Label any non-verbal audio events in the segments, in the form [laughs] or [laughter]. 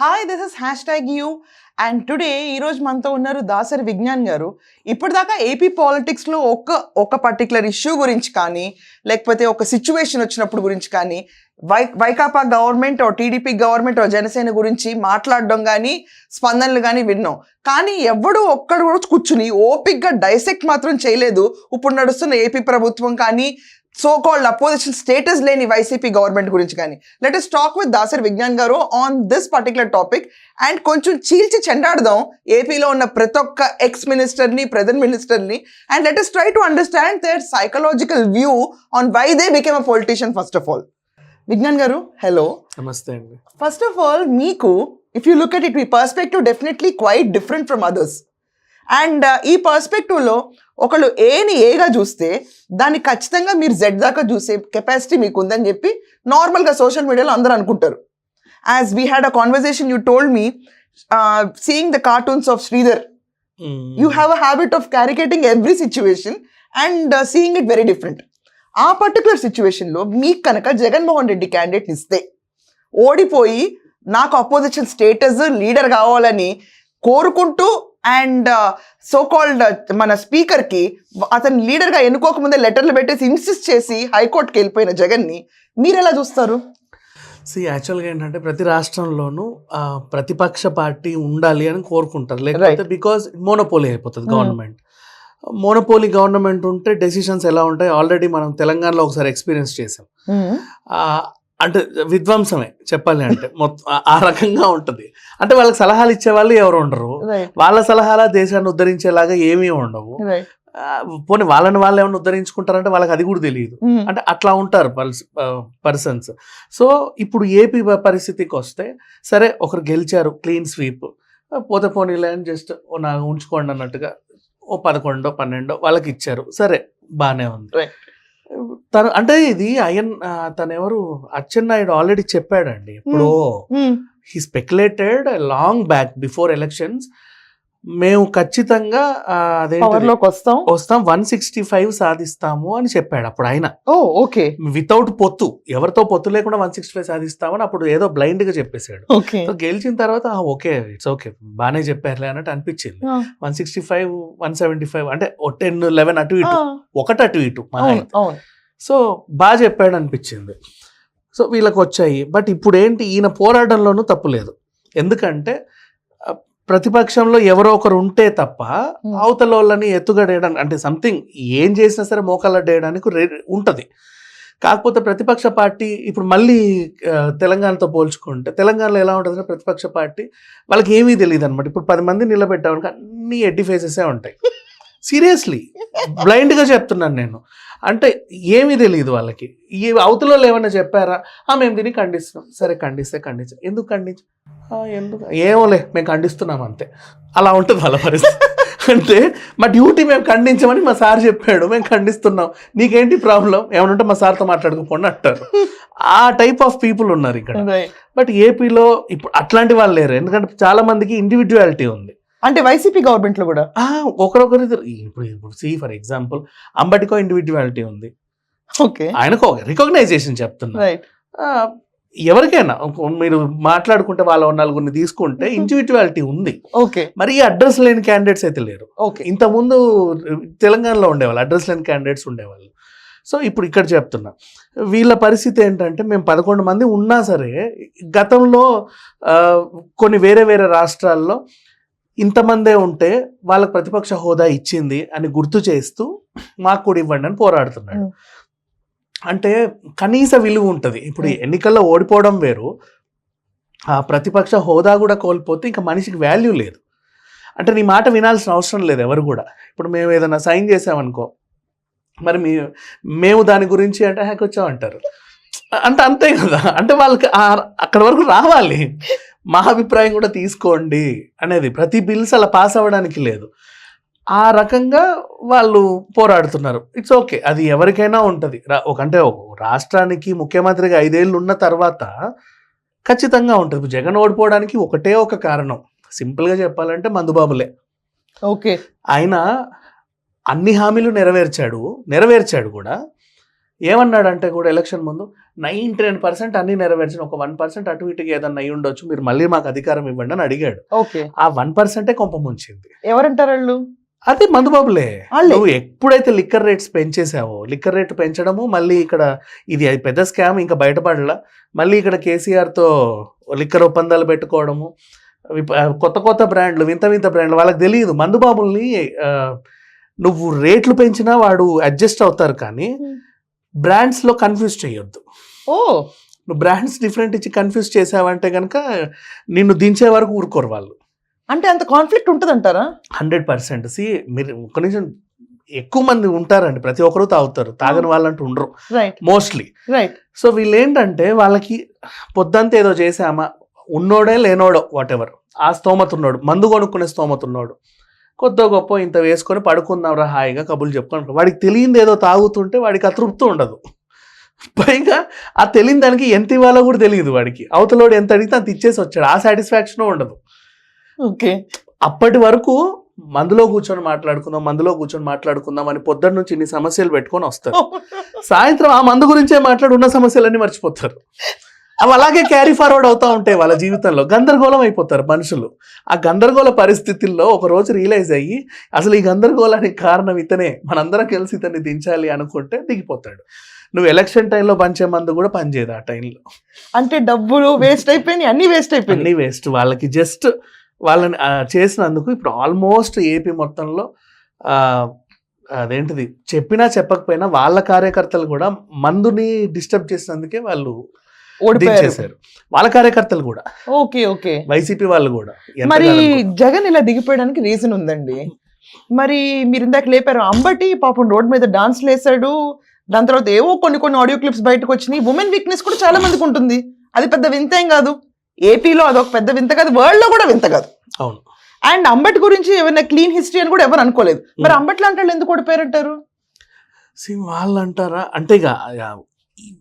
Hi this is hashtag you and today ఈరోజు మనతో ఉన్నారు దాసరి విజ్ఞాన్ గారు. ఇప్పటిదాకా ఏపీ పాలిటిక్స్లో ఒక ఒక పర్టికులర్ ఇష్యూ గురించి కానీ లేకపోతే ఒక సిచ్యువేషన్ వచ్చినప్పుడు గురించి కానీ వై వైకాపా గవర్నమెంట్ ఓ టీడీపీ గవర్నమెంట్ ఓ జనసేన గురించి మాట్లాడడం కానీ స్పందనలు కానీ విన్నాం. కానీ ఎవడు ఒక్కడు కూడా కూర్చుని ఓపిక్గా డైసెక్ట్ మాత్రం చేయలేదు. ఇప్పుడు నడుస్తున్న ఏపీ ప్రభుత్వం కానీ సో కాల్డ్ అపోజిషన్ స్టేటస్ లేని వైసీపీ గవర్నమెంట్ గురించి కానీ. Let us talk with Dasari Vignan garu on this particular topic and కొంచెం చీల్చి చెండాడదాం. ఏపీలో ఉన్న ప్రతి ఒక్క ఎక్స్ మినిస్టర్ని ప్రజెంట్ మినిస్టర్ని and let us try to understand their psychological view on why they became a politician first of all Vignan garu hello నమస్తే అండి. ఫస్ట్ ఆఫ్ ఆల్ మీకు if you look at it me perspective definitely quite different from others and ఈ పర్స్పెక్టివ్లో ఒకళ్ళు ఏని ఏగా చూస్తే దాన్ని ఖచ్చితంగా మీరు జెడ్ దాకా చూసే కెపాసిటీ మీకు ఉందని చెప్పి నార్మల్గా సోషల్ మీడియాలో అందరూ అనుకుంటారు. As we had a conversation you told me seeing the cartoons of Sridhar you have a habit of caricaturing every situation and seeing it very different ఆ పర్టికులర్ సిచ్యువేషన్లో మీకు కనుక జగన్మోహన్ రెడ్డి క్యాండిడేట్ ఇస్తే ఓడిపోయి నాకు అపోజిషన్ స్టేటస్ లీడర్ కావాలని కోరుకుంటూ and so called మన స్పీకర్కి అతను లీడర్గా ఎన్నుకోకముందే లెటర్లు పెట్టేసి ఇన్సిస్ట్ చేసి హైకోర్టుకి వెళ్ళిపోయిన జగన్ని మీరు ఎలా చూస్తారు సి యాక్చువల్గా ఏంటంటే ప్రతి రాష్ట్రంలోనూ ప్రతిపక్ష పార్టీ ఉండాలి అని కోరుకుంటారు. లేకపోతే బికాజ్ మోనోపోలీ అయిపోతుంది Hmm. గవర్నమెంట్ మోనోపోలీ గవర్నమెంట్ ఉంటే డెసిషన్స్ ఎలా ఉంటాయి? ఆల్రెడీ మనం తెలంగాణలో ఒకసారి ఎక్స్పీరియన్స్ చేసాం ఆ, అంటే విధ్వంసమే చెప్పాలి అంటే. మొత్తం ఆ- రకంగా ఉంటుంది. అంటే వాళ్ళకి సలహాలు ఇచ్చే వాళ్ళు ఎవరు ఉండరు. వాళ్ళ సలహాల దేశాన్ని ఉద్ధరించేలాగా ఏమీ ఉండవు. పోనీ వాళ్ళని వాళ్ళు ఏమైనా ఉద్ధరించుకుంటారంటే వాళ్ళకి అది కూడా తెలియదు. అంటే అట్లా ఉంటారు పర్స్ పర్సన్స్. సో ఇప్పుడు ఏపీ పరిస్థితికి వస్తే సరే ఒకరు గెలిచారు క్లీన్ స్వీప్. పోతే పోనీలే అని జస్ట్ నా ఉంచుకోండి అన్నట్టుగా ఓ పదకొండో పన్నెండో వాళ్ళకి ఇచ్చారు. సరే బాగానే ఉంది. తను అంటే ఇది అయ్యన్ ఎవరు అచ్చెన్నాయుడు ఆల్రెడీ చెప్పాడండి ఇప్పుడు he speculated long back before elections మేము ఖచ్చితంగా పవర్లోకి వస్తాం. వస్తాం వన్ సిక్స్టీ ఫైవ్ సాధిస్తాము అని చెప్పాడు అప్పుడు ఆయన. ఓకే. వితౌట్ పొత్తు. ఎవరితో పొత్తు లేకుండా వన్ సిక్స్టీ ఫైవ్ సాధిస్తామని అప్పుడు ఏదో బ్లైండ్గా చెప్పేశాడు గెలిచిన తర్వాత "ఆ, ఓకే ఇట్స్ ఓకే బాగానే చెప్పారులే అన్నట్టు అనిపించింది. One sixty five one seventy five అంటే టెన్ లెవెన్ అటు ఇటు. ఒకటి అటు ఇటు. అవును. సో బాగా చెప్పాడు అనిపించింది సో వీళ్ళకి వచ్చాయి బట్ ఇప్పుడు ఏంటి ఈయన పోరాటంలోనూ తప్పు లేదు. ఎందుకంటే ప్రతిపక్షంలో ఎవరో ఒకరు ఉంటే తప్ప. అవతల వాళ్ళని ఎత్తుగడేయడానికి అంటే సంథింగ్ ఏం చేసినా సరే మోకాలడ్డేయడానికి రే- ఉంటది. కాకపోతే ప్రతిపక్ష పార్టీ ఇప్పుడు మళ్ళీ తెలంగాణతో పోల్చుకుంటే తెలంగాణలో ఎలా ఉంటుందంటే ప్రతిపక్ష పార్టీ వాళ్ళకి ఏమీ తెలియదు అనమాట ఇప్పుడు పది మంది నిలబెట్టామనుకో అన్ని ఎడ్డి ఫేసెసే ఉంటాయి. సీరియస్లీ బ్లైండ్గా చెప్తున్నాను నేను. అంటే ఏమీ తెలియదు వాళ్ళకి. ఈ అవతల వాళ్ళు ఏమన్నా చెప్పారా? ఆ మేము దీన్ని ఖండిస్తున్నాం. సరే ఖండిస్తే ఖండించాం. ఎందుకు ఖండించ? ఎందుకు? ఏమోలే మేము ఖండిస్తున్నాం అంతే. అలా ఉంటుంది వాళ్ళ పరిస్థితి. అంటే మా డ్యూటీ మేము ఖండించమని మా సార్ చెప్పాడు. మేము ఖండిస్తున్నాం. నీకేంటి ప్రాబ్లం? ఏమైనా ఉంటే మా సార్తో మాట్లాడుకోండి అంటారు. ఆ టైప్ ఆఫ్ పీపుల్ ఉన్నారు ఇక్కడ. బట్ ఏపీలో ఇప్పుడు అట్లాంటి వాళ్ళు లేరు. ఎందుకంటే చాలా మందికి ఇండివిజువాలిటీ ఉంది. అంటే వైసీపీ గవర్నమెంట్లో కూడా? ఒకరొకరు ఇప్పుడు ఇప్పుడు సి ఫర్ ఎగ్జాంపుల్ అంబటికో ఇండివిజువాలిటీ ఉంది. ఓకే. ఆయనకు ఒక రికగ్నైజేషన్ చెప్తున్నా. ఎవరికైనా మీరు మాట్లాడుకుంటే వాళ్ళ నలుగురిని తీసుకుంటే ఇండివిజువాలిటీ ఉంది. ఓకే. మరి అడ్రస్ లేని క్యాండిడేట్స్ అయితే లేరు. ఓకే. ఇంతకుముందు తెలంగాణలో ఉండేవాళ్ళు అడ్రస్ లేని క్యాండిడేట్స్ ఉండేవాళ్ళు. సో ఇప్పుడు ఇక్కడ చెప్తున్నా. వీళ్ళ పరిస్థితి ఏంటంటే మేము పదకొండు మంది ఉన్నా సరే గతంలో కొన్ని వేరే వేరే రాష్ట్రాల్లో ఇంతమందే ఉంటే వాళ్ళకి ప్రతిపక్ష హోదా ఇచ్చింది అని గుర్తు చేస్తూ మాకు కూడా ఇవ్వండి అని పోరాడుతున్నాడు. అంటే కనీస విలువ ఉంటుంది. ఇప్పుడు. ఎన్నికల్లో ఓడిపోవడం వేరు. ఆ ప్రతిపక్ష హోదా కూడా కోల్పోతే ఇంకా మనిషికి వాల్యూ లేదు. అంటే నీ మాట వినాల్సిన అవసరం లేదు ఎవరు కూడా. ఇప్పుడు మేము ఏదైనా సైన్ చేసామనుకో మరి మీ మేము దాని గురించి అంటే హ్యాక్ వచ్చామంటారు అంటే అంతే కదా. అంటే వాళ్ళకి అక్కడ వరకు రావాలి. మా అభిప్రాయం కూడా తీసుకోండి అనేది. ప్రతి బిల్స్ అలా పాస్ అవ్వడానికి లేదు. ఆ రకంగా వాళ్ళు పోరాడుతున్నారు. It's okay. అది ఎవరికైనా ఉంటుంది. రా- ఒక అంటే ఒక రాష్ట్రానికి ముఖ్యమంత్రిగా ఐదేళ్ళు ఉన్న తర్వాత ఖచ్చితంగా ఉంటుంది. జగన్ ఓడిపోవడానికి ఒకటే ఒక కారణం. సింపుల్గా చెప్పాలంటే మందుబాబులే ఓకే. ఆయన అన్ని హామీలు నెరవేర్చాడు. నెరవేర్చాడు కూడా. ఏమన్నాడంటే కూడా ఎలక్షన్ ముందు నైంటీ నైన్ పర్సెంట్ అన్ని నెరవేర్చిన ఒక వన్ పర్సెంట్ అటు ఇటుకి ఏదన్నా అయి ఉండొచ్చు మీరు మళ్ళీ మాకు అధికారం ఇవ్వండి అని అడిగాడు. ఓకే. ఆ వన్ పర్సెంటే కొంప ముంచింది. ఎవరంటారు వాళ్ళు? అదే మందుబాబులే. నువ్వు ఎప్పుడైతే లిక్కర్ రేట్స్ పెంచేసావో లిక్కర్ రేట్ పెంచడము మళ్ళీ ఇక్కడ ఇది అది పెద్ద స్కామ్ ఇంకా బయటపడలా. మళ్ళీ ఇక్కడ కేసీఆర్తో లిక్కర్ ఒప్పందాలు పెట్టుకోవడము కొత్త కొత్త బ్రాండ్లు వింత వింత బ్రాండ్లు వాళ్ళకి తెలియదు. మందుబాబుల్ని నువ్వు రేట్లు పెంచినా వాడు అడ్జస్ట్ అవుతారు కానీ బ్రాండ్స్లో కన్ఫ్యూజ్ చేయొద్దు. ఓ! నువ్వు బ్రాండ్స్ డిఫరెంట్ ఇచ్చి కన్ఫ్యూజ్ చేసావంటే కనుక నిన్ను దించే వరకు ఊరుకోరు వాళ్ళు. అంటే అంత కాన్ఫ్లిక్ట్ ఉంటదంటారా? హండ్రెడ్ పర్సెంట్ సి మీరు ఒక నిమిషం ఎక్కువ మంది ఉంటారండి. ప్రతి ఒక్కరు తాగుతారు. తాగని వాళ్ళంటూ ఉండరు. మోస్ట్లీ రైట్ సో వీళ్ళు ఏంటంటే వాళ్ళకి పొద్దంతా ఏదో చేసామా ఉన్నోడే లేనోడో వాట్ ఎవర్ ఆ స్తోమత ఉన్నాడు. మందు కొనుక్కునే స్తోమత ఉన్నాడు. కొద్ది గొప్ప ఇంత వేసుకొని పడుకుందాంరా హాయిగా కబుర్లు చెప్పుకొని వాడికి తెలియంది ఏదో తాగుతుంటే వాడికి అతృప్తి ఉండదు. పైగా ఆ తెలియని దానికి ఎంత ఇవ్వాలో కూడా తెలియదు వాడికి. అవతలోడు ఎంత అడిగితే అంత ఇచ్చేసి వచ్చాడు. ఆ సాటిస్ఫాక్షన్ ఉండదు. ఓకే. అప్పటి వరకు మందులో కూర్చొని మాట్లాడుకుందాం మందులో కూర్చొని మాట్లాడుకుందాం అని పొద్దున్న నుంచి ఇన్ని సమస్యలు పెట్టుకొని వస్తారు. [laughs] సాయంత్రం ఆ మందు గురించే మాట్లాడి ఉన్న సమస్యలన్నీ మర్చిపోతారు. అవి అలాగే క్యారీ ఫార్వర్డ్ అవుతా ఉంటాయి వాళ్ళ జీవితంలో. గందరగోళం అయిపోతారు మనుషులు. ఆ గందరగోళ పరిస్థితుల్లో ఒక రోజు రియలైజ్ అయ్యి అసలు ఈ గందరగోళానికి కారణం ఇతనే. మనందరం కలిసి ఇతన్ని దించాలి అనుకుంటే దిగిపోతాడు. నువ్వు ఎలక్షన్ టైంలో పంచే మందు కూడా పనిచేయదు ఆ టైంలో అంటే డబ్బులు వేస్ట్ అయిపోయినాయి అన్ని వేస్ట్ అయిపోయినాయి. అన్ని వేస్ట్ వాళ్ళకి జస్ట్ వాళ్ళని చేసినందుకు ఇప్పుడు ఆల్మోస్ట్ ఏపీ మొత్తంలో అదేంటిది? చెప్పినా చెప్పకపోయినా వాళ్ళ కార్యకర్తలు కూడా మందుని డిస్టర్బ్ చేసినందుకే వాళ్ళు దించేశారు. వాళ్ళ కార్యకర్తలు కూడా. Okay okay. వైసీపీ వాళ్ళు కూడా. మరి. జగన్ ఇలా దిగిపోయడానికి రీజన్ ఉందండి. మరి మీరు ఇందాక లేపారు అంబటి పాపం రోడ్ మీద డాన్స్ లేసాడు దాని తర్వాత ఏవో కొన్ని కొన్ని ఆడియో క్లిప్స్ బయటకు వచ్చినాయి. ఉమెన్ వీక్నెస్ కూడా చాలా మందికి ఉంటుంది. అది పెద్ద వింత ఏం కాదు. ఏపీలో అదొక పెద్ద వింత కాదు. వరల్డ్లో కూడా వింత కాదు. అవును. అండ్ అంబటి గురించి ఏమైనా క్లీన్ హిస్టరీ అని కూడా ఎవరు అనుకోలేదు. మరి. అంబటి లాంటి వాళ్ళు ఎందుకు ఓడిపోయారంటారు? See, వాళ్ళు అంటారా అంటే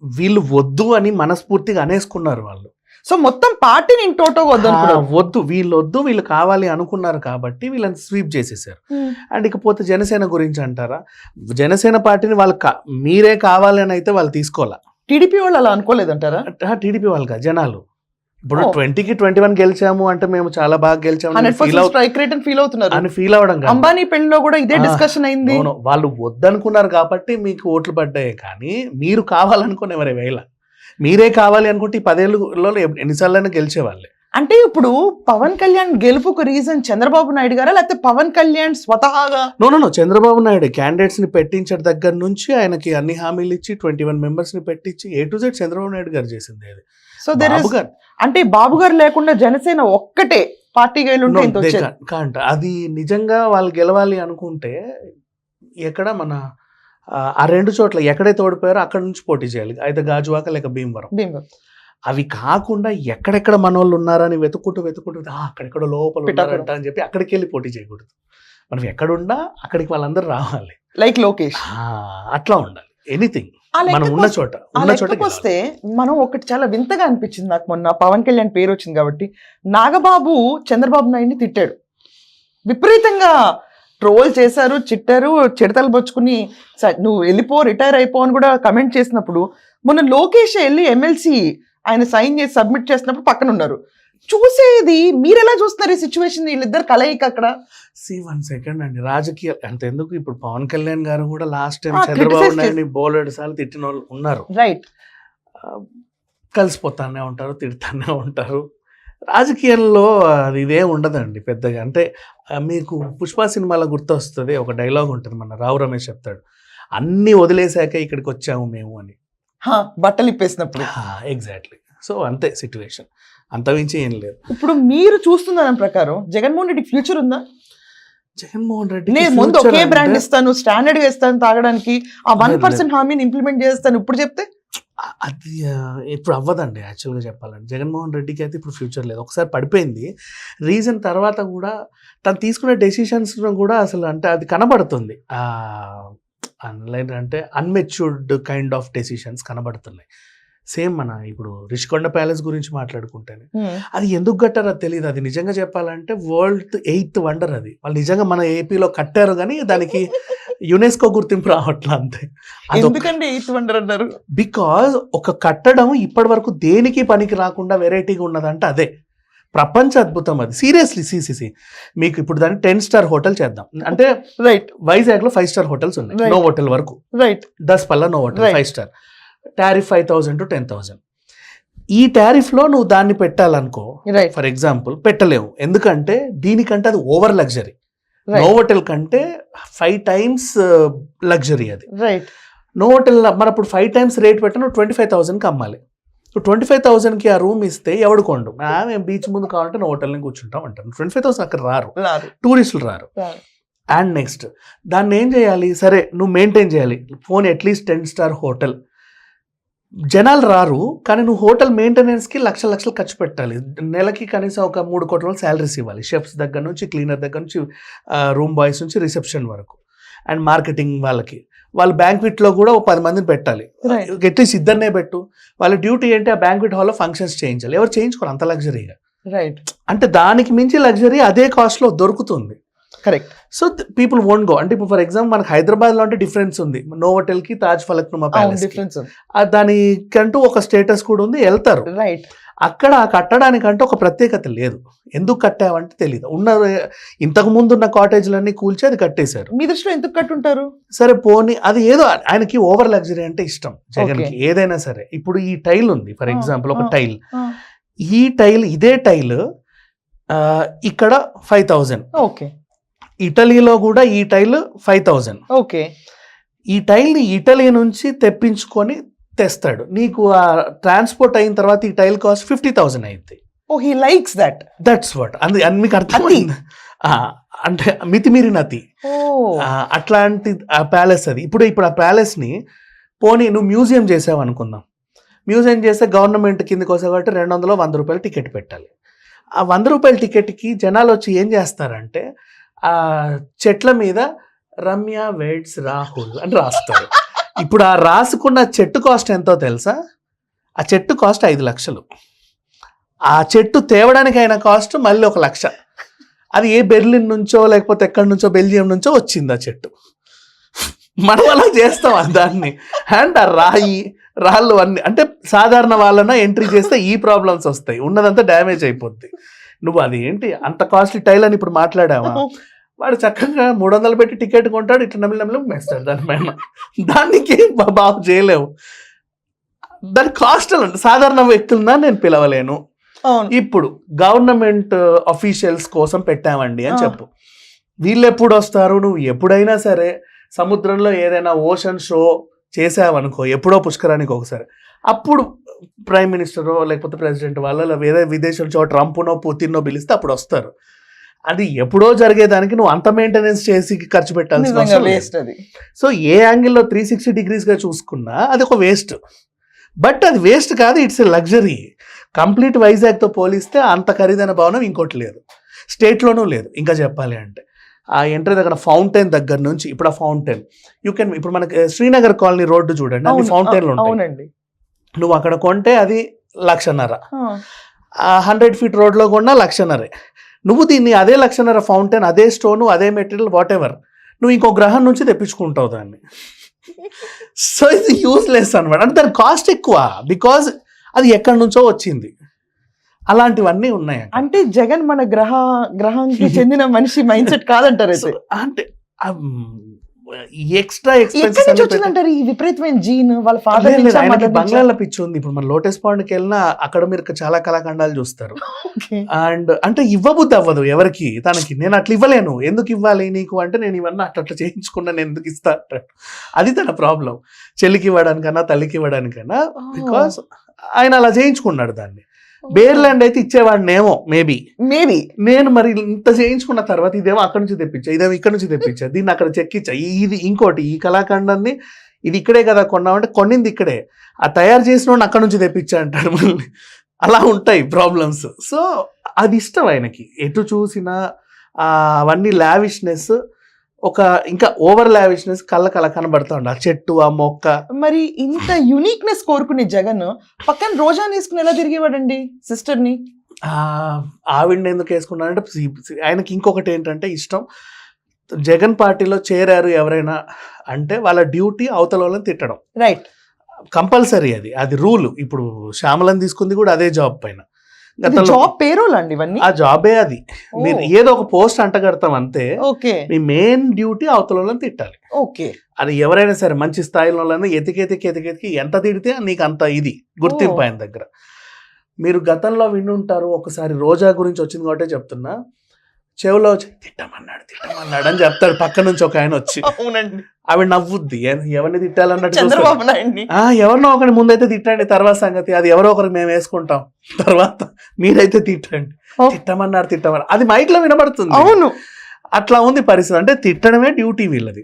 వీళ్ళు వద్దు అని మనస్ఫూర్తిగా అనేసుకున్నారు వాళ్ళు. సో మొత్తం పార్టీని ఇన్ టోటో ఆ, వద్దనుకున్నారు వద్దు వీళ్ళు వద్దు వీళ్ళు కావాలి అనుకున్నారు కాబట్టి వీళ్ళని స్వీప్ చేసేసారు. అండ్ ఇకపోతే జనసేన గురించి అంటారా? జనసేన పార్టీని వాళ్ళు కా- మీరే కావాలి అని అయితే వాళ్ళు తీసుకోవాలా? టీడీపీ వాళ్ళు అలా అనుకోలేదంటారా? టీడీపీ వాళ్ళు కాదు జనాలు. ఇప్పుడు Oh. ట్వంటీకి ట్వంటీ వన్ గెలిచాము అంటే మేము చాలా బాగా గెలిచాము స్ట్రైక్ రేట్ అని ఫీల్ అవుతున్నారు. అని ఫీల్ అవడం అంబానీ పెళ్ళిలో కూడా ఇదే డిస్కషన్ అయింది. వాళ్ళు వద్దనుకున్నారు కాబట్టి మీకు ఓట్లు పడ్డాయి. కానీ మీరు కావాలనుకుని ఎవరే వేళ. మీరే కావాలి అనుకుంటే ఈ పదేళ్ళలో ఎన్నిసార్లైనా గెలిచేవాళ్ళే. అంటే ఇప్పుడు పవన్ కళ్యాణ్ గెలుపుకు రీజన్ చంద్రబాబు నాయుడు గారా? లేకపోతే పవన్ కళ్యాణ్ స్వతహాగా? నో చంద్రబాబు నాయుడు క్యాండిడేట్స్ని పెట్టించడం దగ్గర నుంచి ఆయనకి అన్ని హామీలు ఇచ్చి ట్వంటీ వన్ మెంబర్స్ని పెట్టించి A to Z Chandrababu Naidu garu చేసింది అది. సో దెర్ అంటే బాబు గారు లేకుండా జనసేన ఒక్కటే can't- can't. అది నిజంగా వాళ్ళు గెలవాలి అనుకుంటే ఎక్కడ మన ఆ, రెండు చోట్ల ఎక్కడైతే ఓడిపోయారో అక్కడ నుంచి పోటీ చేయాలి. అయితే గాజువాక లేక భీమవరం. భీమవరం. అవి కాకుండా ఎక్కడెక్కడ మన వాళ్ళు ఉన్నారని వెతుక్కుంటూ వెతుక్కుంటూ "ఆ, అక్కడెక్కడ లోపల. ఉన్నారంట అని చెప్పి అక్కడికి వెళ్ళి పోటీ చేయకూడదు. మనం ఎక్కడున్నా అక్కడికి వాళ్ళందరూ రావాలి. లైక్ లోకేష్. అట్లా ఉండాలి. ఎనీథింగ్ మనం ఉన్న వస్తే- చోట ఉన్న వస్తే మనం ఒకటి చాలా వింతగా అనిపించింది నాకు మొన్న. పవన్ కళ్యాణ్ పేరు వచ్చింది కాబట్టి. నాగబాబు చంద్రబాబు నాయుడిని తిట్టాడు. విపరీతంగా ట్రోల్ చేశారు చిట్టారు చిడతలు పరుచుకుని "స- నువ్వు వెళ్ళిపో రిటైర్ అయిపో అని కూడా కమెంట్ చేసినప్పుడు మొన్న లోకేష్ వెళ్ళి ఎమ్మెల్సీ ఆయన సైన్ చేసి సబ్మిట్ చేసినప్పుడు పక్కన ఉన్నారు చూసేది మీరు ఎలా చూస్తున్నారు ఈ సిచ్యువేషన్ వీళ్ళిద్దరు కలయిక అక్కడ? సి వన్ సెకండ్ అండి. రాజకీయ అంతెందుకు ఇప్పుడు పవన్ కళ్యాణ్ గారు కూడా లాస్ట్ టైం చంద్రబాబు నాయుడిని బోలెడు సార్లు తిట్టిన వాళ్ళు ఉన్నారు రైట్ కలిసిపోతానే ఉంటారు తిడతానే ఉంటారు. రాజకీయాల్లో అది ఇదే ఉండదండి పెద్దగా. అంటే మీకు పుష్ప సినిమాలో గుర్తొస్తుంది ఒక డైలాగ్ ఉంటుంది మన రావు రమేష్ చెప్తాడు. అన్నీ వదిలేశాక ఇక్కడికి వచ్చాము మేము అని. బట్టలు ఇప్పేసినప్పుడు ఎగ్జాక్ట్లీ సో అంతే సిచ్యువేషన్ అంతమించి ఏం లేదు. ఇప్పుడు మీరు చూస్తున్న దాని ప్రకారం జగన్మోహన్ రెడ్డి ఫ్యూచర్ ఉందా? జగన్మోహన్ రెడ్డి నేను ముందు ఒకే బ్రాండ్ ఇస్తాను స్టాండర్డ్గా ఇస్తాను తాగడానికి. ఆ వన్ పర్సెంట్ హామీని ఇంప్లిమెంట్ చేస్తాను ఇప్పుడు చెప్తే? అది ఇప్పుడు అవ్వదండి యాక్చువల్గా చెప్పాలంటే. జగన్మోహన్ రెడ్డికి అయితే ఇప్పుడు ఫ్యూచర్ లేదు. ఒకసారి పడిపోయింది. రీజన్ తర్వాత కూడా తను తీసుకునే డెసిషన్స్ కూడా అసలు అంటే అది కనబడుతుంది. అంటే అన్మెచ్యూర్డ్ కైండ్ ఆఫ్ డెసిషన్స్ కనబడుతున్నాయి. సేమ్ మన ఇప్పుడు రిషికొండ ప్యాలెస్ గురించి మాట్లాడుకుంటేనే. అది ఎందుకు కట్టారో తెలియదు అది నిజంగా చెప్పాలంటే వరల్డ్ ఎయిత్ వండర్ అది. వాళ్ళు నిజంగా మన ఏపీలో కట్టారు కానీ దానికి [laughs] యునెస్కో గుర్తింపు రావట్లే అంతే. ఎందుకండి ఎయిత్ వండర్ అన్నారు? బికాజ్ ఒక కట్టడం ఇప్పటి వరకు దేనికి పనికి రాకుండా వెరైటీగా ఉన్నదంటే అదే. ప్రపంచ అద్భుతం అది. సీరియస్లీ సిసిసి మీకు ఇప్పుడు దాన్ని టెన్ స్టార్ హోటల్ చేద్దాం. అంటే రైట్. వైజాగ్లో ఫైవ్ స్టార్ హోటల్స్ ఉన్నాయి. నో హోటల్ వరకు. Right. Daspalla Novotel. Five star. Tariff five thousand to ten thousand ఈ టారిఫ్లో నువ్వు దాన్ని పెట్టాలనుకో ఫర్ ఎగ్జాంపుల్ పెట్టలేవు. ఎందుకంటే దీనికంటే అది ఓవర్ లగ్జరీ. నో హోటల్ కంటే ఫైవ్ టైమ్స్ లగ్జరీ అది. రైట్ నో హోటల్ మన ఇప్పుడు ఫైవ్ టైమ్స్ రేట్ పెట్టిన నువ్వు ట్వంటీ ఫైవ్ థౌసండ్కి అమ్మాలి. ట్వంటీ ఫైవ్ థౌసండ్కి ఆ రూమ్ ఇస్తే ఎవడు కొండు? మేము బీచ్ ముందు కావాలంటే నువ్వు హోటల్ని కూర్చుంటాం అంటాను ట్వంటీ ఫైవ్ థౌసండ్ అక్కడ రారు. టూరిస్టులు రారు. రారు. అండ్ నెక్స్ట్ దాన్ని ఏం చేయాలి? సరే నువ్వు మెయింటైన్ చేయాలి. Phone at least ten star hotel. జనాలు రారు కానీ నువ్వు హోటల్ మెయింటెనెన్స్కి లక్షల లక్షలు ఖర్చు పెట్టాలి. నెలకి కనీసం ఒక మూడు కోట్ల శాలరీస్ ఇవ్వాలి. షెఫ్స్ దగ్గర నుంచి క్లీనర్ దగ్గర నుంచి రూమ్ బాయ్స్ నుంచి రిసెప్షన్ వరకు. అండ్ మార్కెటింగ్ వాళ్ళకి. వాళ్ళు బ్యాంక్విట్లో కూడా ఒక పది మందిని పెట్టాలి. అట్లీస్ట్ ఇద్దరినే పెట్టు. వాళ్ళ డ్యూటీ ఏంటి? ఆ బ్యాంక్విట్ హాల్లో ఫంక్షన్స్ చేయించాలి. ఎవరు చేయించుకోరు అంత లగ్జరీగా. రైట్ అంటే దానికి మించి లగ్జరీ అదే కాస్ట్లో దొరుకుతుంది. Correct so people won't go అంటే ఇప్పుడు ఫర్ ఎగ్జాంపుల్ మనకి హైదరాబాద్లో అంటే డిఫరెన్స్ ఉంది. నోవోటెల్కి తాజ్ ఫలక్ డిఫరెన్స్ దానికంటూ ఒక స్టేటస్ కూడా ఉంది వెళ్తారు. రైట్ అక్కడ కట్టడానికంటే ఒక ప్రత్యేకత లేదు. ఎందుకు కట్టావంటే తెలియదు ఉన్న ఇంతకు ముందు ఉన్న కాటేజ్లన్నీ కూల్చి అది కట్టేశారు. మీ దృష్టిలో ఎందుకు కట్టుంటారు? సరే పోనీ అది ఏదో ఆయనకి ఓవర్ లగ్జరీ అంటే ఇష్టం జగన్ ఏదైనా సరే. ఇప్పుడు ఈ టైల్ ఉంది ఫర్ ఎగ్జాంపుల్ ఒక. టైల్ ఈ టైల్ ఇదే టైల్ ఇక్కడ ఫైవ్ థౌజండ్ ఓకే. ఇటలీలో కూడా ఈ టైల్ ఫైవ్ థౌజండ్. ఓకే. ఈ టైల్ని ఇటలీ నుంచి తెప్పించుకొని తెస్తాడు. నీకు ఆ ట్రాన్స్పోర్ట్ అయిన తర్వాత ఈ టైల్ కాస్ట్ ఫిఫ్టీ థౌసండ్ అయింది ఓ he likes that. That's what అంది మీకు అర్థమైంది ఆ, అంటే మితిమీరిన అతి. అట్లాంటి ఆ ప్యాలెస్ అది. ఇప్పుడు ఇప్పుడు ఆ ప్యాలెస్ని పోనీ నువ్వు మ్యూజియం చేసావు అనుకుందాం. మ్యూజియం చేస్తే గవర్నమెంట్ కిందకి వస్తే కాబట్టి రెండు వందలు వంద రూపాయలు టికెట్ పెట్టాలి. ఆ వంద రూపాయల టికెట్కి జనాలు వచ్చి ఏం చేస్తారంటే ఆ చెట్ల మీద రమ్య వెడ్స్ రాహుల్ అని రాస్తారు. ఇప్పుడు ఆ రాసుకున్న చెట్టు కాస్ట్ ఎంతో తెలుసా? ఆ చెట్టు కాస్ట్ ఐదు లక్షలు. ఆ చెట్టు తేవడానికి అయిన కాస్ట్ మళ్ళీ ఒక లక్ష. అది ఏ బెర్లిన్ నుంచో లేకపోతే ఎక్కడి నుంచో బెల్జియం నుంచో వచ్చింది ఆ చెట్టు. మనం అలా చేస్తాం దాన్ని. అండ్ ఆ రాయి రాళ్ళు అన్ని. అంటే సాధారణ వాళ్ళన ఎంట్రీ చేస్తే ఈ ప్రాబ్లమ్స్ వస్తాయి. ఉన్నదంతా డ్యామేజ్ అయిపోద్ది. నువ్వు అది ఏంటి అంత కాస్ట్లీ టైల్ అని ఇప్పుడు మాట్లాడావా? వాడు చక్కగా మూడు వందలు పెట్టి టికెట్ కొంటాడు ఇట్లా నమిలి నమిలి మేస్తాడు దాని పైన. దానికి ఏం బా- బాగు చేయలేవు. దాని కాస్ట్ సాధారణ వ్యక్తులన్నా నేను పిలవలేను. ఇప్పుడు గవర్నమెంట్ అఫీషియల్స్ కోసం పెట్టామండి అని. చెప్పు. వీళ్ళు ఎప్పుడు వస్తారు? నువ్వు ఎప్పుడైనా సరే సముద్రంలో ఏదైనా ఓషన్ షో చేసావనుకో ఎప్పుడో పుష్కరానికి ఒకసారి. అప్పుడు ప్రైమ్ మినిస్టరో లేకపోతే ప్రెసిడెంట్ వాళ్ళ వేరే విదేశాల చోట ట్రంప్నో పుతిన్నో పిలిస్తే అప్పుడు వస్తారు. అది ఎప్పుడో జరిగేదానికి నువ్వు అంత మెయింటెనెన్స్ చేసి ఖర్చు పెట్టాల్సిన అవసరం. వేస్ట్ అది. సో ఏ యాంగిల్లో త్రీ సిక్స్టీ డిగ్రీస్గా చూసుకున్నా అది ఒక వేస్ట్ బట్ అది వేస్ట్ కాదు ఇట్స్ ఎ లగ్జరీ కంప్లీట్ వైజాగ్తో పోలిస్తే అంత ఖరీదైన భవనం ఇంకోటి లేదు. స్టేట్లోనూ లేదు. ఇంకా చెప్పాలి అంటే ఆ ఎంట్రీ దగ్గర ఫౌంటైన్ దగ్గర నుంచి ఇప్పుడు ఆ ఫౌంటైన్ యూ కెన్ ఇప్పుడు మనకి శ్రీనగర్ కాలనీ రోడ్డు చూడండి అవును, ఫౌంటైన్లు ఉంటాయి. నువ్వు అక్కడ కొంటే అది లక్షన్నర. హండ్రెడ్ ఫీట్ రోడ్లో కొన్నా లక్షన్నరే. నువ్వు దీన్ని అదే లక్షన్నర ఫౌంటైన్ అదే స్టోను అదే మెటీరియల్ వాట్ ఎవర్ నువ్వు ఇంకో గ్రహం నుంచి తెప్పించుకుంటావు దాన్ని. సో ఇది యూస్లెస్ అనమాట అంటే దాని కాస్ట్ ఎక్కువ బికాజ్ అది ఎక్కడి నుంచో వచ్చింది. అలాంటివన్నీ ఉన్నాయి. అంటే జగన్ మన గ్రహ గ్రహానికి చెందిన మనిషి మైండ్ సెట్ కాదంటారు అంటే ఎక్స్ట్రా ఎక్స్పెన్సెస్ వచ్చిందంటారు? ఈ విపరీతమైన జీన్ వాళ్ళ ఫాదర్ బంగ్లాల పిచ్చి ఉంది. ఇప్పుడు మన లోటస్ పాండ్కి వెళ్ళినా అక్కడ మీరు చాలా కళాఖండాలు చూస్తారు. అండ్ అంటే ఇవ్వబుద్ధి అవ్వదు ఎవరికి? తనకి నేను అట్లా ఇవ్వలేను. ఎందుకు ఇవ్వాలి నీకు? అంటే నేను ఇవన్నీ అట్లా అట్లా చేయించుకున్నాను ఎందుకు ఇస్తా అంటాడు. అది తన ప్రాబ్లం చెల్లికి ఇవ్వడానికన్నా తల్లికి ఇవ్వడానికన్నా బికాస్ ఆయన అలా చేయించుకున్నాడు దాన్ని. బేర్లాండ్ అయితే ఇచ్చేవాడినేమో మేబీ. మేబీ. నేను మరి ఇంత చేయించుకున్న తర్వాత ఇదేమో అక్కడ నుంచి తెప్పించా ఇదేమో ఇక్కడ నుంచి తెప్పించా దీన్ని అక్కడ చెక్కిచ్చా ఇది ఇంకోటి ఈ కళాఖండాన్ని ఇది ఇక్కడే కదా కొన్నామంటే కొన్నింది ఇక్కడే. ఆ తయారు చేసిన అక్కడ నుంచి తెప్పించా అంటాడు మళ్ళీ. అలా ఉంటాయి ప్రాబ్లమ్స్ సో అది ఇష్టం ఆయనకి. ఎటు చూసినా అవన్నీ లావిష్నెస్ ఒక ఇంకా ఓవర్ లావిష్నెస్ కళ్ళ కళ్ళ కనబడతా ఉండే ఆ చెట్టు ఆ మొక్క. మరి ఇంత యునిక్నెస్ కోరుకునే జగన్ పక్కన రోజా వేసుకుని ఎలా తిరిగేవాడండి? సిస్టర్ని ఆ, ఆవిడని ఎందుకు సి- ఆయనకి ఇంకొకటి ఏంటంటే ఇష్టం. జగన్ పార్టీలో చేరారు ఎవరైనా అంటే వాళ్ళ డ్యూటీ అవతల వాళ్ళని తిట్టడం. రైట్ కంపల్సరీ అది. అది రూల్. ఇప్పుడు శ్యామలని తీసుకుంది కూడా అదే జాబ్ పైన. జాబ్ పేరోల్ అండి ఇవన్నీ? ఆ జాబే అది. మీరు ఏదో ఒక పోస్ట్ అంటగడతాం అంతే. ఓకే. మీ మెయిన్ డ్యూటీ అవతల వాళ్ళని తిట్టాలి. ఓకే. అది ఎవరైనా సరే మంచి స్థాయిలో ఎతికి ఎతికి ఎతికి ఎతికి ఎంత తిడితే నీకు అంత ఇది గుర్తింపు. ఆయన దగ్గర. మీరు గతంలో వినుంటారు. ఒకసారి రోజా గురించి వచ్చింది కాబట్టి చెప్తున్నా. చెవిలో వచ్చి తిట్టమన్నాడు తిట్టమన్నాడు అని చెప్తాడు. పక్క నుంచి ఒక ఆయన వచ్చి అవునండి. ఆవిడ నవ్వుద్ది. ఎవరిని తిట్టాలన్నట్టు. చంద్రబాబు నాయుడిని ఆ ఎవరినో ఒకరిని ముందైతే తిట్టండి. తర్వాత సంగతి అది ఎవరో ఒకరికి మేము వేసుకుంటాం. తర్వాత మీరైతే తిట్టండి. తిట్టమన్నారు తిట్టమన్నారు. అది మైక్లో వినబడుతుంది. అవును. అట్లా ఉంది పరిస్థితి. అంటే తిట్టడమే డ్యూటీ వీళ్ళది.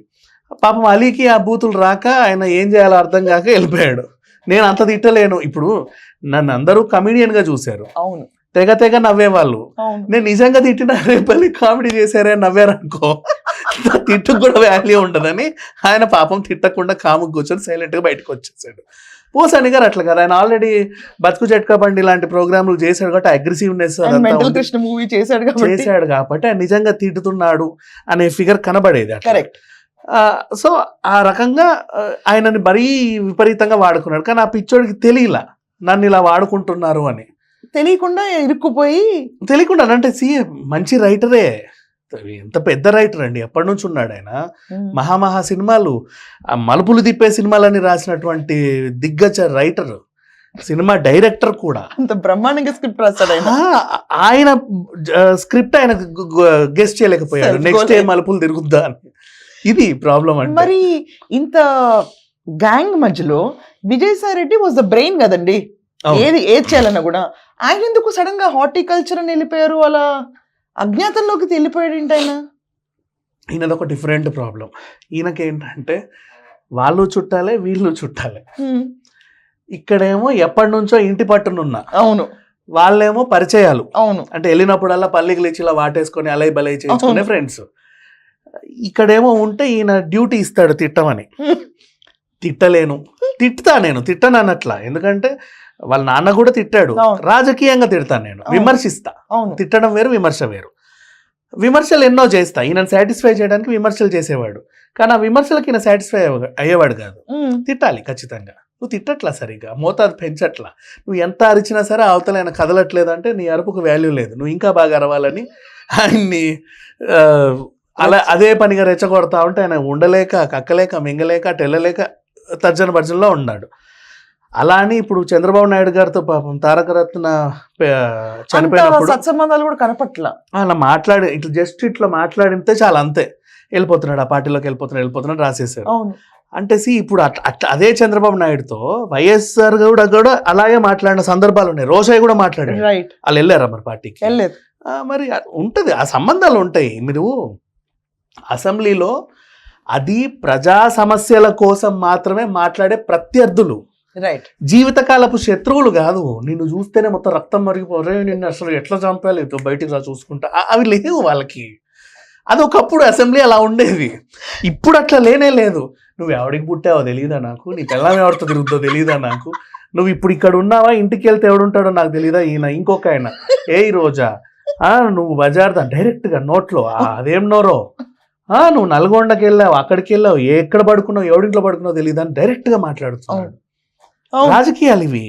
పాపం అలీకి ఆ బూతులు రాక ఆయన ఏం చేయాలో అర్థం కాక వెళ్ళిపోయాడు. నేను అంత తిట్టలేను. ఇప్పుడు నన్ను అందరూ కమిడియన్గా చూశారు. అవును. తెగ తెగ నవ్వేవాళ్ళు. నేను నిజంగా తిట్టిన రేపల్లి కామెడీ చేశారే నవ్వారనుకో తిట్టుకు కూడా వాల్యూ ఉండదని ఆయన పాపం తిట్టకుండా కాము కూర్చొని సైలెంట్గా బయటకు వచ్చేసాడు. పోసాని గారు అట్లా కదా. ఆయన ఆల్రెడీ బతుకు జట్కా బండి లాంటి ప్రోగ్రాములు చేశాడు కాబట్టి అగ్రెసివ్నెస్ కృష్ణ మూవీ చేశాడు చేశాడు కాబట్టి ఆయన నిజంగా తిట్టుతున్నాడు అనే ఫిగర్ కనబడేది. కరెక్ట్ సో ఆ రకంగా ఆయనని మరీ విపరీతంగా వాడుకున్నాడు. కానీ ఆ పిచ్చోడికి తెలియలా నన్ను ఇలా వాడుకుంటున్నారు అని. తెలియకుండా ఇరుక్కుపోయి తెలియకుండా అంటే సి మంచి రైటరే ఎంత పెద్ద రైటర్ అండి. ఎప్పటి నుంచి ఉన్నాడు ఆయన? మహామహా సినిమాలు ఆ మలుపులు తిప్పే సినిమాలని రాసినటువంటి దిగ్గజ రైటర్ సినిమా డైరెక్టర్ కూడా. అంత బ్రహ్మాండంగా స్క్రిప్ట్ రాస్తాడు ఆయన. స్క్రిప్ట్ ఆయన గెస్ట్ చేయలేకపోయాడు. నెక్స్ట్. ఏ మలుపులు తిరుగుద్దా అని. ఇది ప్రాబ్లం అంటే. మరి ఇంత గ్యాంగ్ మధ్యలో Vijayasai Reddy was the brain కదండి. ఏది ఏది చేయాలన్నా కూడా ఆయన ఎందుకు సడన్గా హార్టికల్చర్ అని వెళ్ళిపోయారు? అలా అజ్ఞాతంలోకి వెళ్ళిపోయాడు ఏంటి ఆయన. ఈయనది ఒక డిఫరెంట్ ప్రాబ్లం. ఈయనకి ఏంటంటే వాళ్ళు చుట్టాలే వీళ్ళు చుట్టాలే. ఇక్కడేమో ఎప్పటి నుంచో ఇంటి పట్టునున్న. అవును. వాళ్ళేమో పరిచయాలు. అవును. అంటే వెళ్ళినప్పుడల్లా పల్లికి లేచి ఇలా వాటేసుకొని అలై బలై చేసుకునే. ఫ్రెండ్స్. ఇక్కడేమో ఉంటే ఈయన డ్యూటీ ఇస్తాడు తిట్టమని. తిట్టలేను. తిట్టుతా నేను తిట్టను అన్నట్లా ఎందుకంటే వాళ్ళ నాన్న కూడా తిట్టాడు. రాజకీయంగా తిడతాను నేను. విమర్శిస్తా. తిట్టడం వేరు విమర్శ వేరు. విమర్శలు ఎన్నో చేస్తా. ఈయన సాటిస్ఫై చేయడానికి విమర్శలు చేసేవాడు. కానీ ఆ విమర్శలకి ఈయన సాటిస్ఫై అయ్యేవాడు కాదు. తిట్టాలి ఖచ్చితంగా. నువ్వు తిట్టట్లా సరిగా మోతాదు పెంచట్లా. నువ్వు ఎంత అరిచినా సరే అవతల ఆయన కదలట్లేదు అంటే నీ అరుపుకు వాల్యూ లేదు. నువ్వు ఇంకా బాగా అరవాలని ఆయన్ని అలా అదే పనిగా రెచ్చగొడతా ఉంటే ఆయన ఉండలేక కక్కలేక మింగలేక టెల్లలేక తర్జన భర్జనలో ఉన్నాడు. అలా అని ఇప్పుడు చంద్రబాబు నాయుడు గారితో పాపం తారక రత్న పే- అంత చనిపోయినప్పుడు సత్సంబంధాలు కూడా కనపట్ల. అలా మాట్లాడి ఇట్లా జస్ట్ ఇట్లా మాట్లాడితే చాలా అంతే. వెళ్ళిపోతున్నాడు ఆ పార్టీలోకి వెళ్ళిపోతున్నాడు వెళ్ళిపోతున్నాడు అవును. అంటే సి ఇప్పుడు అదే చంద్రబాబు నాయుడుతో వైఎస్ఆర్ కూడా కూడా అలాగే మాట్లాడిన సందర్భాలు ఉన్నాయి. రోషయ్య కూడా మాట్లాడాడు. రైట్ వాళ్ళు వెళ్ళారా మరి పార్టీకి? వెళ్ళలేదు. ఆ, మరి ఉంటది ఆ సంబంధాలు ఉంటాయి. మీరు అసెంబ్లీలో అది ప్రజా సమస్యల కోసం మాత్రమే మాట్లాడే ప్రత్యర్థులు. రైట్ జీవితకాలపు శత్రువులు కాదు. నిన్ను చూస్తేనే మొత్తం రక్తం మరిగిపోరే నిన్ను అసలు ఎట్లా చంపాలేదు బయటికి రా చూసుకుంటా. అవి లేవు వాళ్ళకి. అది ఒకప్పుడు అసెంబ్లీ అలా ఉండేది. ఇప్పుడు అట్లా లేనే లేదు. నువ్వు ఎవడికి పుట్టావో తెలియదా నాకు? నీ పిల్లం ఎవరితో తిరుగుతుందో తెలియదా నాకు? నువ్వు ఇప్పుడు ఇక్కడ ఉన్నావా? ఇంటికి వెళ్తే ఎవడుంటాడో నాకు తెలియదా ఈయన ఇంకొక ఆయన. ఏ రోజా. ఆ నువ్వు బజార్ దా డైరెక్ట్గా నోట్లో. ఆ, అదేం నోరో? ఆ నువ్వు నల్గొండకి వెళ్ళావు అక్కడికి వెళ్ళావు ఎక్కడ పడుకున్నావు ఎవడింట్లో పడుకున్నావు తెలియదా అని డైరెక్ట్గా మాట్లాడుతున్నాడు. రాజకీయాలు ఇవి.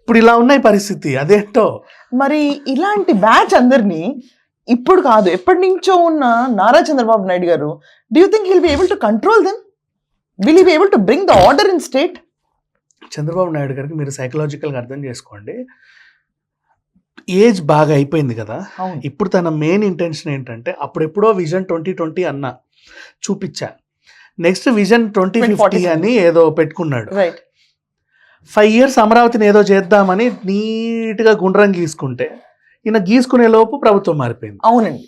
ఇప్పుడు ఇలా ఉన్నాయి పరిస్థితి అదేంటో. మరి ఇలాంటి బ్యాచ్ అందరినీ ఇప్పుడు కాదు ఎప్పటి నుంచో ఉన్న Nara Chandrababu Naidu garu do you think he'll be able to control then will be able to bring the order in state Chandrababu Naidu గారికి మీరు సైకలాజికల్గా అర్థం చేసుకోండి. ఏజ్ బాగా అయిపోయింది కదా. ఇప్పుడు తన మెయిన్ ఇంటెన్షన్ ఏంటంటే అప్పుడెప్పుడో విజన్ ట్వంటీ ట్వంటీ అన్న చూపించా. Next vision twenty fifty 2047. అని ఏదో పెట్టుకున్నాడు. రైట్ ఫైవ్ ఇయర్స్ అమరావతిని ఏదో చేద్దామని నీట్గా గుండ్రం గీసుకుంటే ఈయన గీసుకునే లోపు ప్రభుత్వం మారిపోయింది. అవునండి.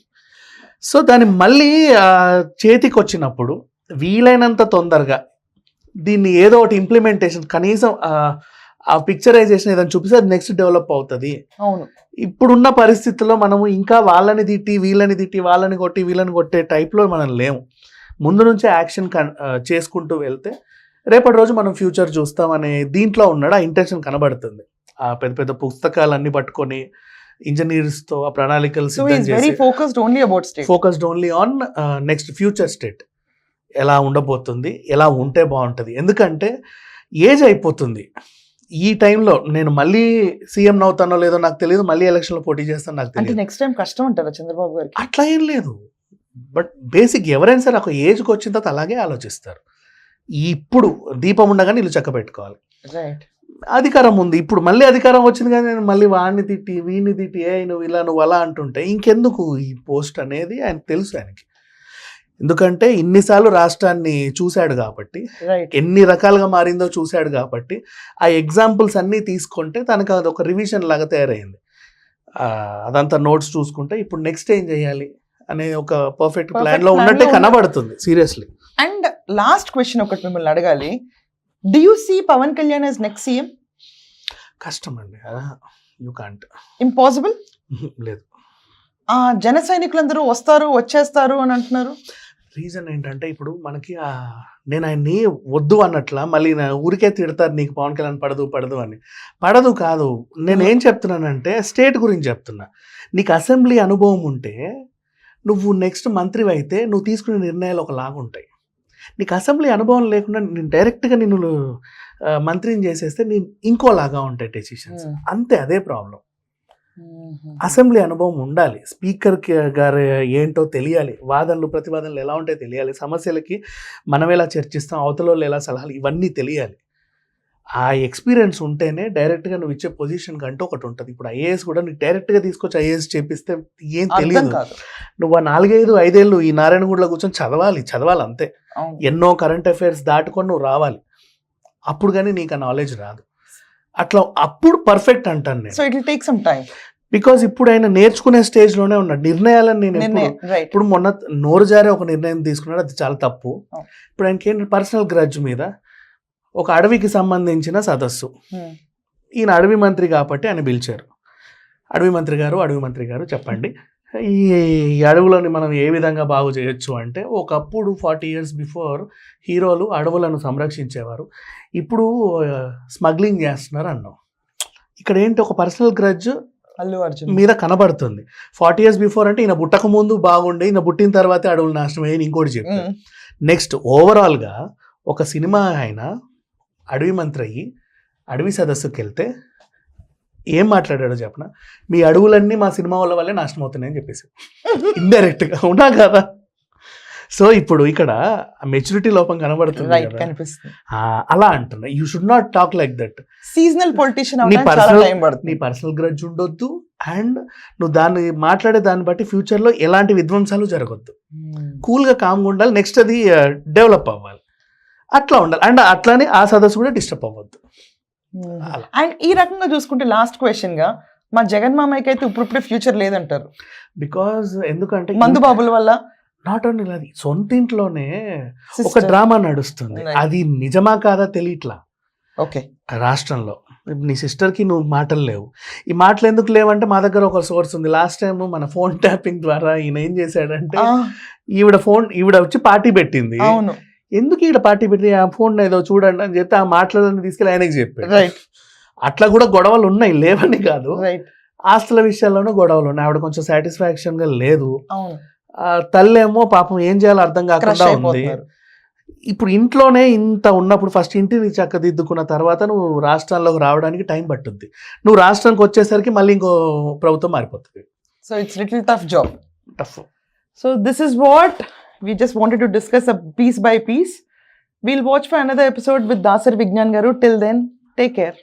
సో దాన్ని మళ్ళీ చేతికి వచ్చినప్పుడు వీలైనంత తొందరగా దీన్ని ఏదో ఒకటి ఇంప్లిమెంటేషన్ కనీసం ఆ, పిక్చరైజేషన్ ఏదైనా చూపిస్తే అది నెక్స్ట్ డెవలప్ అవుతుంది. అవును. ఇప్పుడున్న పరిస్థితుల్లో మనము ఇంకా వాళ్ళని తిట్టి వీళ్ళని తిట్టి వాళ్ళని కొట్టి వీళ్ళని కొట్టే టైప్లో మనం లేము. ముందు నుంచే యాక్షన్ చేసుకుంటూ వెళ్తే రేపటి రోజు మనం ఫ్యూచర్ చూస్తామనే దీంట్లో ఉన్నాడు ఆ ఇంటెన్షన్ కనబడుతుంది. ఆ పెద్ద పెద్ద పుస్తకాలన్నీ పట్టుకొని ఇంజనీర్స్తో ఆ ప్రణాళికలు సిద్ధం చేసి focused only about state focused only on next future state ఎలా ఉండబోతుంది ఎలా ఉంటే బాగుంటుంది. ఎందుకంటే ఏజ్ అయిపోతుంది. ఈ టైంలో నేను మళ్ళీ సీఎం అవుతానో లేదో నాకు తెలియదు మళ్ళీ ఎలక్షన్లో పోటీ చేస్తానో నాకు తెలియదు. నెక్స్ట్ టైం కష్టం అంటారా చంద్రబాబు గారికి? అట్లా ఏం లేదు. బట్ బేసిక్ ఎవరైనా సరే ఒక ఏజ్కి వచ్చిన తర్వాత అలాగే ఆలోచిస్తారు. ఇప్పుడు దీపం ఉండగానే ఇల్లు చక్క పెట్టుకోవాలి. అధికారం ఉంది. ఇప్పుడు మళ్ళీ అధికారం వచ్చింది కానీ నేను మళ్ళీ వాడిని తిట్టి వీడిని తిట్టి ఏ నువ్వు ఇలా నువ్వు అలా అంటుంటే ఇంకెందుకు ఈ పోస్ట్ అనేది ఆయన తెలుసు ఆయనకి. ఎందుకంటే ఇన్నిసార్లు రాష్ట్రాన్ని చూశాడు కాబట్టి ఎన్ని రకాలుగా మారిందో చూశాడు కాబట్టి ఆ ఎగ్జాంపుల్స్ అన్నీ తీసుకుంటే తనకు అది ఒక రివిజన్ లాగా తయారైంది. అదంతా నోట్స్ చూసుకుంటే ఇప్పుడు నెక్స్ట్ ఏం చేయాలి అనే ఒక పర్ఫెక్ట్ ప్లాన్లో ఉన్నట్టే కనబడుతుంది సీరియస్లీ. అండ్ లాస్ట్ క్వశ్చన్ ఒకటి మిమ్మల్ని అడగాలి. Do you see Pawan Kalyan as next CM కష్టం అండి యూ కాంట్ ఇంపాసిబుల్ లేదు. ఆ జన సైనికులందరూ వస్తారు వచ్చేస్తారు అని అంటున్నారు. రీజన్ ఏంటంటే ఇప్పుడు మనకి నేను ఆయన్ని వద్దు అన్నట్ల మళ్ళీ నా ఊరికే తిడతారు నీకు పవన్ కళ్యాణ్ పడదు పడదు అని. పడదు కాదు. నేను ఏం చెప్తున్నానంటే స్టేట్ గురించి చెప్తున్నా. నీకు అసెంబ్లీ అనుభవం ఉంటే నువ్వు నెక్స్ట్ మంత్రివి అయితే నువ్వు తీసుకునే నిర్ణయాలు ఒకలాగా ఉంటాయి నీకు అసెంబ్లీ అనుభవం లేకుండా నేను డైరెక్ట్గా నిన్ను ఆ, మంత్రిని చేసేస్తే నేను ఇంకోలాగా ఉంటాయి డెసిషన్స్. అంతే అదే ప్రాబ్లం అసెంబ్లీ అనుభవం ఉండాలి. స్పీకర్ గారు ఏంటో తెలియాలి. వాదనలు ప్రతివాదనలు ఎలా ఉంటాయో తెలియాలి. సమస్యలకి మనం ఎలా చర్చిస్తాం అవతల వాళ్ళు ఎలా సలహాలు ఇవన్నీ తెలియాలి. ఆ ఎక్స్పీరియన్స్ ఉంటేనే డైరెక్ట్గా నువ్వు ఇచ్చే పొజిషన్ కంటూ ఒకటి ఉంటుంది. ఇప్పుడు ఐఏఎస్ కూడా నీకు డైరెక్ట్గా తీసుకొచ్చి ఐఏఎస్ చేపిస్తే ఏం తెలియదు నువ్వు ఆ నాలుగైదు ఐదేళ్ళు ఈ నారాయణగూడలో కూర్చొని చదవాలి చదవాలి అంతే ఎన్నో కరెంట్ అఫైర్స్ దాటుకొని నువ్వు రావాలి. అప్పుడు కానీ నీకు ఆ నాలెడ్జ్ రాదు. అట్లా అప్పుడు పర్ఫెక్ట్ అంటాను నేను. So it will take some time because ఇప్పుడు ఆయన నేర్చుకునే స్టేజ్లోనే ఉన్నాడు నిర్ణయాలను నేను ఇప్పుడు మొన్న నోరు జారే ఒక నిర్ణయం తీసుకున్నాడు అది చాలా తప్పు. ఇప్పుడు ఆయనకి ఏంటి పర్సనల్ గ్రడ్జ్ మీద ఒక అడవికి సంబంధించిన సదస్సు. ఈయన అడవి మంత్రి కాబట్టి ఆయన పిలిచారు. అడవి మంత్రి గారు అడవి మంత్రి గారు చెప్పండి. ఈ అడవులను మనం ఏ విధంగా బాగు చేయొచ్చు అంటే ఒకప్పుడు ఫార్టీ ఇయర్స్ బిఫోర్ హీరోలు అడవులను సంరక్షించేవారు. ఇప్పుడు స్మగ్లింగ్ చేస్తున్నారు అన్నాం. ఇక్కడ ఏంటి ఒక పర్సనల్ గ్రడ్జ్ అల్లు అర్జున్. మీద కనబడుతుంది. ఫార్టీ ఇయర్స్ బిఫోర్ అంటే ఈయన పుట్టక ముందు బాగుండే ఈయన పుట్టిన తర్వాతే అడవులు నాశనం అయ్యి ఇంకోటి చెప్పారు. నెక్స్ట్ ఓవరాల్గా ఒక సినిమా ఆయన అడవి మంత్రి అయ్యి అడవి సదస్సుకి వెళ్తే ఏం మాట్లాడాడో చెప్పన? మీ అడవులన్నీ మా సినిమా వాళ్ళ వల్లే నాశనం అవుతున్నాయని చెప్పేసి. ఇండైరెక్ట్గా ఉన్నా కదా? సో ఇప్పుడు ఇక్కడ మెచ్యూరిటీ లోపం కనబడుతుంది. కనిపిస్తుంది. అలా అంటున్నా. You should not talk like that seasonal politician నీ పడుతుంది. నీ పర్సనల్ గ్రడ్జ్ ఉండొద్దు. అండ్ నువ్వు దాన్ని మాట్లాడే దాన్ని బట్టి ఫ్యూచర్లో ఎలాంటి విధ్వంసాలు జరగొద్దు. Hmm. కూల్గా కామ్గా ఉండాలి. నెక్స్ట్ అది డెవలప్ అవ్వాలి. అట్లా ఉండాలి. అండ్ అట్లానే ఆ సదస్సు కూడా డిస్టర్బ్ అవ్వద్దు. అలా. అండ్ ఈ రకంగా చూసుకుంటే లాస్ట్ క్వశ్చన్గా మా జగన్ మామయ్యకి అయితే ఇప్పుడిప్పుడే ఫ్యూచర్ లేదంటారు. బికాజ్ ఎందుకంటే మందు బాబుల వల్ల? నాట్ ఓన్లీ అది సొంత ఇంట్లోనే ఒక. డ్రామా నడుస్తుంది. అది నిజమా కాదా తెలియట్లా? ఓకే రాష్ట్రంలో. నీ సిస్టర్కి నువ్వు మాటలు లేవు. ఈ మాటలు ఎందుకు లేవంటే మా దగ్గర ఒక సోర్స్ ఉంది. లాస్ట్ టైం మన ఫోన్ ట్యాపింగ్ ద్వారా ఈయన ఏం చేశాడంటే ఈవిడ ఫోన్ ఈవిడ వచ్చి పార్టీ పెట్టింది. అవును. ఎందుకు ఈవిడ పార్టీ పెట్టి ఆ ఫోన్ ఏదో చూడండి అని చెప్తే ఆ మాటలని తీసుకెళ్ళి ఆయనకి చెప్పాడు. రైట్ అట్లా కూడా గొడవలు ఉన్నాయి లేవని కాదు. రైట్ ఆస్తుల విషయాల్లోనూ గొడవలు ఉన్నాయి. ఆవిడ కొంచెం సాటిస్ఫాక్షన్గా లేదు. తల్లేమో పాపం ఏం చేయాలో అర్థం కాకుండా ఉంది. ఇప్పుడు ఇంట్లోనే ఇంత ఉన్నప్పుడు ఫస్ట్ ఇంటిని చక్కదిద్దుకున్న తర్వాత నువ్వు రాష్ట్రాల్లోకి రావడానికి టైం పట్టుద్ది. నువ్వు రాష్ట్రానికి వచ్చేసరికి మళ్ళీ ఇంకో ప్రభుత్వం మారిపోతుంది. So it's little tough job tough so this is what we just wanted to discuss a piece by piece. We'll watch for another episode with Dasar Vignan Garu. Till then, take care.